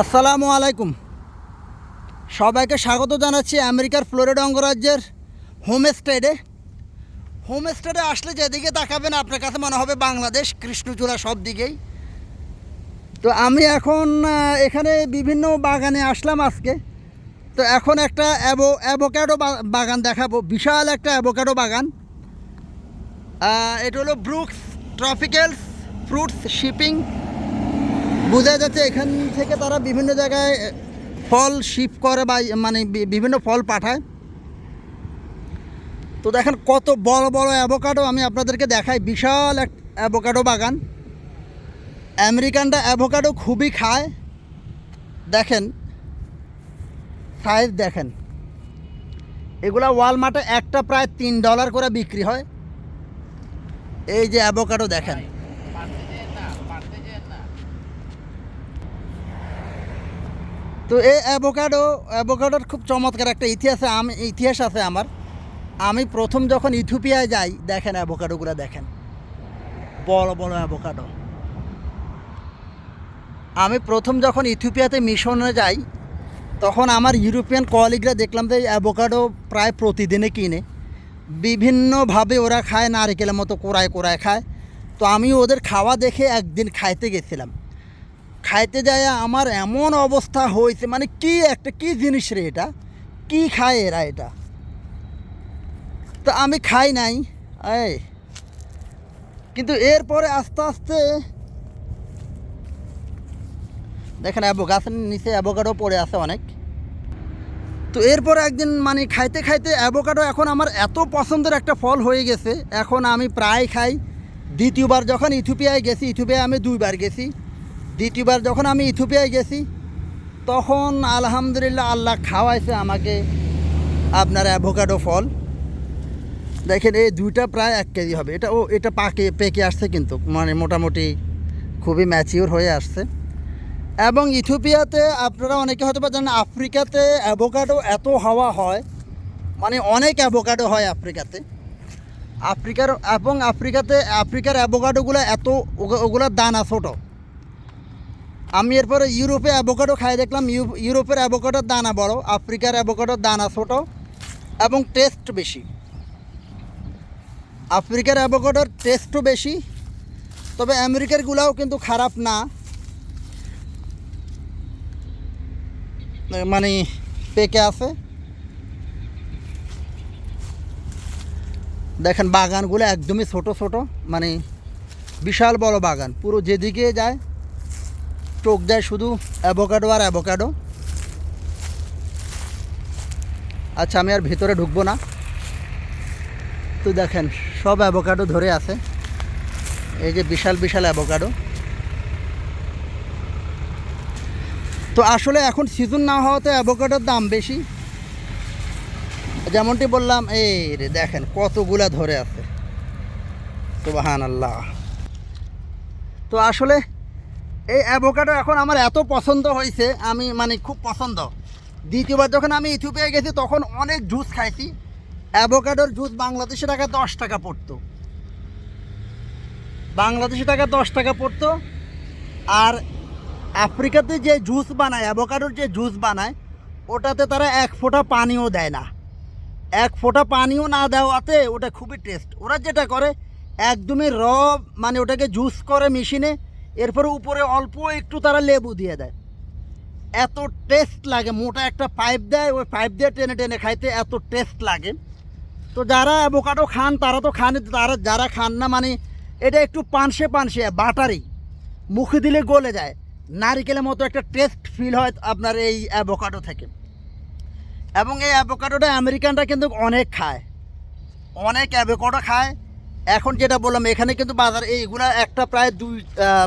আসসালামু আলাইকুম। সবাইকে স্বাগত জানাচ্ছি আমেরিকার ফ্লোরিডা অঙ্গরাজ্যের হোমস্টেডে। হোমস্টেডে আসলে যেদিকে তাকাবেন আপনার কাছে মনে হবে বাংলাদেশ, কৃষ্ণচূড়া সব দিকেই। তো আমি এখন এখানে বিভিন্ন বাগানে আসলাম আজকে। তো এখন একটা অ্যাভো অ্যাভোক্যাডো বাগান দেখাবো। বিশাল একটা অ্যাভোক্যাডো বাগান। এটা হলো ব্রুকস ট্রপিক্যালস ফ্রুটস শিপিং। বোঝা যাচ্ছে এখান থেকে তারা বিভিন্ন জায়গায় ফল শিপ করে বা মানে বিভিন্ন ফল পাঠায়। তো দেখেন কত বড় বড় অ্যাভোকাডো আমি আপনাদেরকে দেখাই। বিশাল এক অ্যাভোকাডো বাগান। আমেরিকানরা অ্যাভোকাডো খুবই খায়। দেখেন সাইজ দেখেন। এগুলা ওয়ালমার্টে একটা প্রায় তিন ডলার করে বিক্রি হয়। এই যে অ্যাভোকাডো দেখেন। তো এই অ্যাভোকাডো অ্যাভোকাডোর খুব চমৎকার একটা ইতিহাস আমি, ইতিহাস আছে আমার। আমি প্রথম যখন ইথিওপিয়ায় যাই, দেখেন অ্যাভোকাডোগুলো দেখেন। বড় বড় অ্যাভোকাডো আমি প্রথম যখন ইথিওপিয়াতে মিশনে যাই, তখন আমার ইউরোপিয়ান কলিগরা দেখলাম যে অ্যাভোকাডো প্রায় প্রতিদিনে কিনে। বিভিন্নভাবে ওরা খায়, নারিকেলের মতো কোরায় কোরায় খায়। তো আমি ওদের খাওয়া দেখে একদিন খাইতে গেছিলাম। খাইতে যায় আমার এমন অবস্থা হয়েছে মানে কি একটা, কি জিনিস রে এটা? কি খায় এরা এটা? তো আমি খাই নাই, এই। কিন্তু এরপরে আস্তে আস্তে, দেখেন অ্যাবো গাছের নিচে অ্যাভোকাডো পড়ে আছে অনেক। তো এরপর একদিন মানে খাইতে খাইতে অ্যাভোকাডো এখন আমার এত পছন্দের একটা ফল হয়ে গেছে, এখন আমি প্রায় খাই। দ্বিতীয়বার যখন ইথিওপিয়ায় গেছি, ইথিওপিয়ায় আমি দুইবার গেছি। দ্বিতীয়বার যখন আমি ইথিওপিয়ায় গেছি, তখন আলহামদুলিল্লাহ আল্লাহ খাওয়াইছে আমাকে আপনার অ্যাভোকাডো ফল। দেখেন, এই দুইটা প্রায় এক কেজি হবে। এটা ও, এটা পাকে, পেকে আসছে কিন্তু মানে মোটামুটি খুবই ম্যাচিওর হয়ে আসছে। এবং ইথিওপিয়াতে আপনারা অনেকে হয়তো বা জানেন, আফ্রিকাতে অ্যাভোকাডো এত হাওয়া হয় মানে অনেক অ্যাভোকাডো হয় আফ্রিকাতে। আফ্রিকার, এবং আফ্রিকাতে, আফ্রিকার অ্যাভোকাডোগুলো এত, ওগু- ওগুলোর দানা ছোটো। আমি এরপরে ইউরোপে অ্যাভোকাডো খাই, দেখলাম ইউ- ইউরোপের অ্যাভোকাডোর দানা বড়, আফ্রিকার অ্যাভোকাডোর দানা ছোট এবং টেস্ট বেশি। আফ্রিকার অ্যাভোকাডোর টেস্টও বেশি, তবে আমেরিকারগুলোও কিন্তু খারাপ না। মানে পেকে আছে। দেখেন বাগানগুলো একদমই ছোট ছোট মানে বিশাল বড় বাগান, পুরো যেদিকে যায় চোখ দেয় শুধু অ্যাভোকাডো আর অ্যাভোকাডো। আচ্ছা আমি আর ভিতরে ঢুকবো না। তো দেখেন, সব অ্যাভোকাডো ধরে আছে। এই যে বিশাল বিশাল অ্যাভোকাডো। তো আসলে এখন সিজন না হওয়াতে অ্যাভোকাডোর দাম বেশি। যেমনটি বললাম, এই রে দেখেন কতগুলা ধরে আছে। সুবাহান আল্লাহ তো আসলে এই অ্যাভোকাডো এখন আমার এত পছন্দ হয়েছে, আমি মানে খুব পছন্দ। দ্বিতীয়বার যখন আমি ইথিওপিয়া গেছি, তখন অনেক জুস খাইছি। অ্যাভোকাডোর জুস বাংলাদেশি টাকা দশ টাকা পড়তো। বাংলাদেশি টাকা দশ টাকা পড়তো। আর আফ্রিকাতে যে জুস বানায় অ্যাভোকাডোর যে জুস বানায়, ওটাতে তারা এক ফোঁটা পানিও দেয় না। এক ফোঁটা পানিও না দেওয়াতে ওটা খুবই টেস্ট ওরা যেটা করে, একদমই র মানে ওটাকে জুস করে মেশিনে এরপরে উপরে অল্প একটু তারা লেবু দিয়ে দেয়। এত টেস্ট লাগে, মোটা একটা পাইপ দেয়, ওই পাইপ দিয়ে টেনে টেনে খাইতে এত টেস্ট লাগে। তো যারা অ্যাভোকাডো খান, তারা তো খান, তারা যারা খান না মানে এটা একটু পানসে পানসে, বাটারি। মুখে দিলে গলে যায়। নারিকেলের মতো একটা টেস্ট ফিল হয় আপনার এই অ্যাভোকাডো থেকে। এবং এই অ্যাভোকাডোটা আমেরিকানরা কিন্তু অনেক খায়। অনেক অ্যাভোকাডো খায়। এখন যেটা বললাম, এখানে কিন্তু বাজার, এইগুলা একটা প্রায় দুই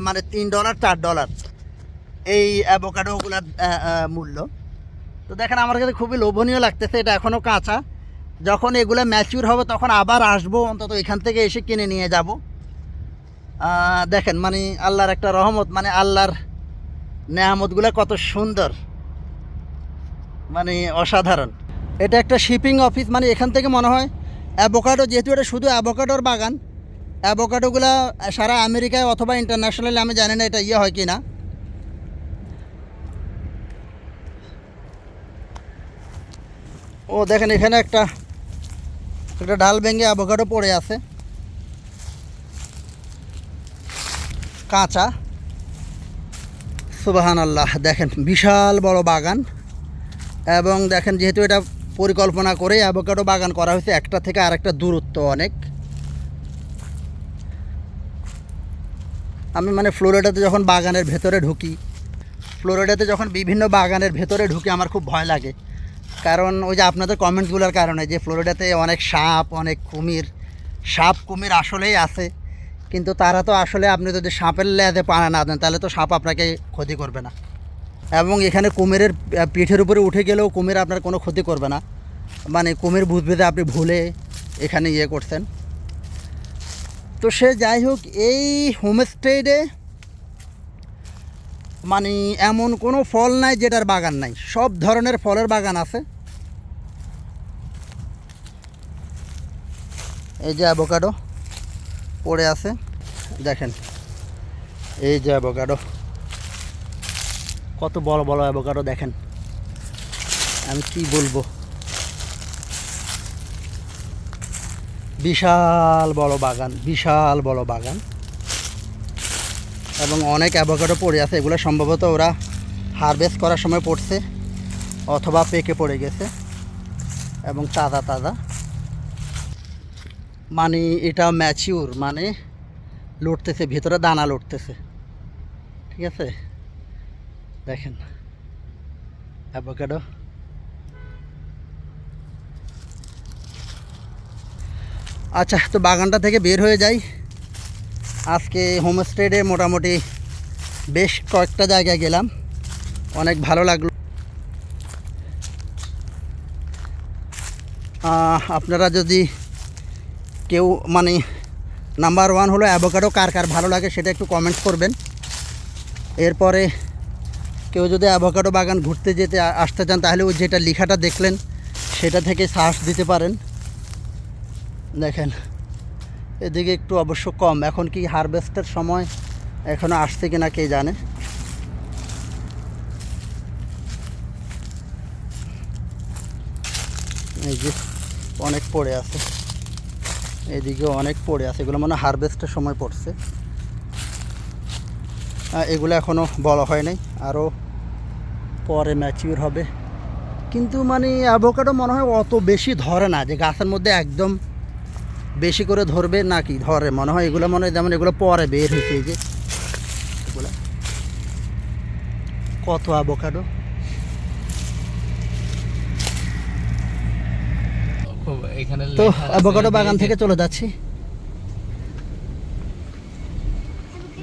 মানে তিন ডলার চার ডলার এই অ্যাভোকাডোগুলার মূল্য। তো দেখেন, আমার কাছে খুবই লোভনীয় লাগতেছে, এটা এখনও কাঁচা। যখন এগুলো ম্যাচিউর হবে, তখন আবার আসব, অন্তত এখান থেকে এসে কিনে নিয়ে যাব। দেখেন মানে আল্লাহর একটা রহমত মানে আল্লাহর নেয়ামতগুলো কত সুন্দর। মানে অসাধারণ। এটা একটা শিপিং অফিস মানে এখান থেকে মনে হয় অ্যাভোকাডো যেহেতু এটা শুধু অ্যাভোকাডোর বাগান, অ্যাভোকাডোগুলো সারা আমেরিকায় অথবা ইন্টারন্যাশনালি আমি জানি না এটা ইয়ে হয় কি না ও, দেখেন এখানে একটা একটা ডাল ভেঙে অ্যাভোকাডো পড়ে আছে। কাঁচা। সুবাহান আল্লাহ দেখেন বিশাল বড় বাগান। এবং দেখেন যেহেতু এটা পরিকল্পনা করে অ্যাভোকাডো বাগান করা হয়েছে, একটা থেকে আরেকটা দূরত্ব অনেক। আমি মানে ফ্লোরিডাতে যখন বাগানের ভেতরে ঢুকি, ফ্লোরিডাতে যখন বিভিন্ন বাগানের ভেতরে ঢুকি, আমার খুব ভয় লাগে। কারণ ওই যে আপনাদের কমেন্টসগুলোর কারণে যে ফ্লোরিডাতে অনেক সাপ, অনেক কুমির, সাপ, কুমির আসলেই আছে। কিন্তু তারা তো আসলে আপনি যদি সাপের লেজে পানা না দেন, তাহলে তো সাপ আপনাকে ক্ষতি করবে না। এবং এখানে কুমিরের পিঠের উপরে উঠে গেলেও কুমির আপনার কোনো ক্ষতি করবে না। মানে কুমির বুঝবে যে আপনি ভুলে এখানে ইয়ে করছেন তো সে যাই হোক, এই হোমস্টেডে মানে এমন কোনো ফল নাই যেটার বাগান নাই। সব ধরনের ফলের বাগান আছে। এই যে অ্যাভোকাডো পড়ে আছে। দেখেন, এই যে অ্যাভোকাডো কত বড় বড় অ্যাভোকাডো দেখেন। আমি কি বলব? বিশাল বড় বাগান, বিশাল বড় বাগান। এবং অনেক অ্যাভোকাডো পড়ে আছে। এগুলো সম্ভবত ওরা হারভেস্ট করার সময় পড়ছে অথবা পেকে পড়ে গেছে। এবং তাজা তাজা। মানে এটা ম্যাচিউর মানে লড়তেছে ভিতরে দানা লড়তেছে ঠিক আছে? দেখেন। অ্যাভোকাডো আচ্ছা তো বাগানটা থেকে বের হয়ে যাই। আজকে হোমস্টেডে মোটামুটি বেশ কয়েকটা জায়গায় গেলাম। অনেক ভালো লাগল। আপনারা যদি কেউ মানে নাম্বার ওয়ান হলো অ্যাভোকাডো, কার কার ভালো লাগে সেটা একটু কমেন্ট করবেন। এরপরে কেউ যদি অ্যাভোকাডো বাগান ঘুরতে যেতে আসতে চান, তাহলে ওই যেটা লেখাটা দেখলেন, সেটা থেকে সাহস দিতে পারেন। দেখেন, এদিকে একটু অবশ্য কম। এখন কি হারভেস্টের সময়? এখনও আসছে কিনা কে জানে? এই যে অনেক পড়ে আছে। এদিকেও অনেক পড়ে আছে। এগুলো মানে হারভেস্টের সময় পড়ছে। এগুলো এখনও বড় হয় নাই। আরও পরে ম্যাচিউর হবে। কিন্তু মানে অ্যাভোকাডো মনে হয় অত বেশি ধরে না যে গাছের মধ্যে একদম বেশি করে ধরবে নাকি? ধরে মনে হয় এগুলো মনে হয় যেমন এগুলো পরে বের হয়েছে এই যে। এগুলো। কত অ্যাভোকাডো এখানে তো অ্যাভোকাডো বাগান থেকে চলে যাচ্ছি।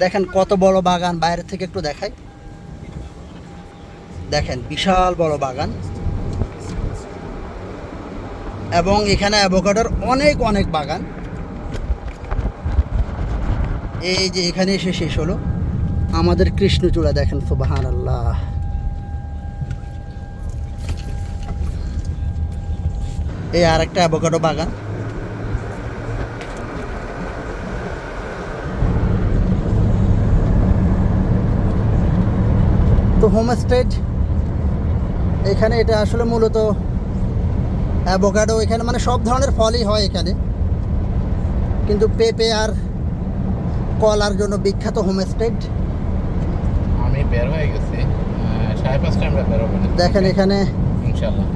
দেখেন কত বড় বাগান বাইরে থেকে একটু দেখাই। দেখেন, বিশাল বড় বাগান। এবং এখানে অ্যাভোকাডোর অনেক অনেক বাগান। এই যে এখানে এসে শেষ হলো। আমাদের কৃষ্ণচূড়া দেখেন সুবাহান আল্লাহ এই আর একটা অ্যাভোকাডো বাগান। তো হোমস্টেড এখানে এটা আসলে মূলত অ্যাভোকাডো এখানে মানে সব ধরনের ফলই হয় এখানে। কিন্তু পেঁপে আর কলার জন্য বিখ্যাত হোমস্টেড আমি বের হয়ে গেছি। সাড়ে পাঁচটা আমরা বেরোবো দেখেন এখানে ইনশাল্লাহ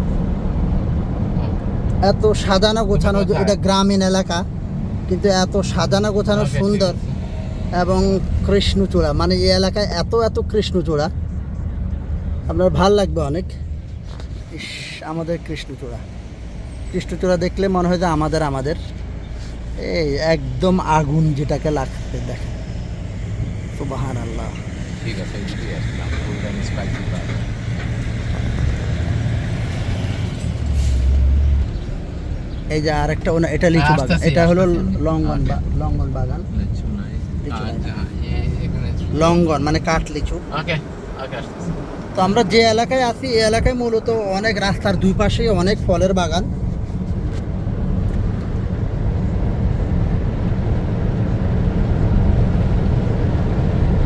এত সাজানো গোছানো এটা গ্রামীণ এলাকা কিন্তু এত সাজানো গোছানো সুন্দর। এবং কৃষ্ণচূড়া মানে এই এলাকায় এত এত কৃষ্ণচূড়া। আপনার ভালো লাগবে অনেক। ইস আমাদের কৃষ্ণচূড়া। কৃষ্ণচূড়া দেখলে মনে হয় যে আমাদের আমাদের। এই একদম আগুন যেটাকে লাগছে দেখেন। সুবাহান আল্লাহ ঠিক আছে এই যে আরেকটা ওনা এটা লিচু বাগান। এটা হলো লঙ্গন বা- লঙ্গন বাগান। আচ্ছা লঙ্গন মানে কাঠ লিচু। ওকে ওকে আসতেছি। তো আমরা যে এলাকায় আছি, এই এলাকায় মূলত অনেক রাস্তার দুই পাশে অনেক ফলের বাগান।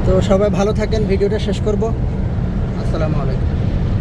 তো সবাই ভালো থাকেন, ভিডিওটা শেষ করব। আসসালামু আলাইকুম।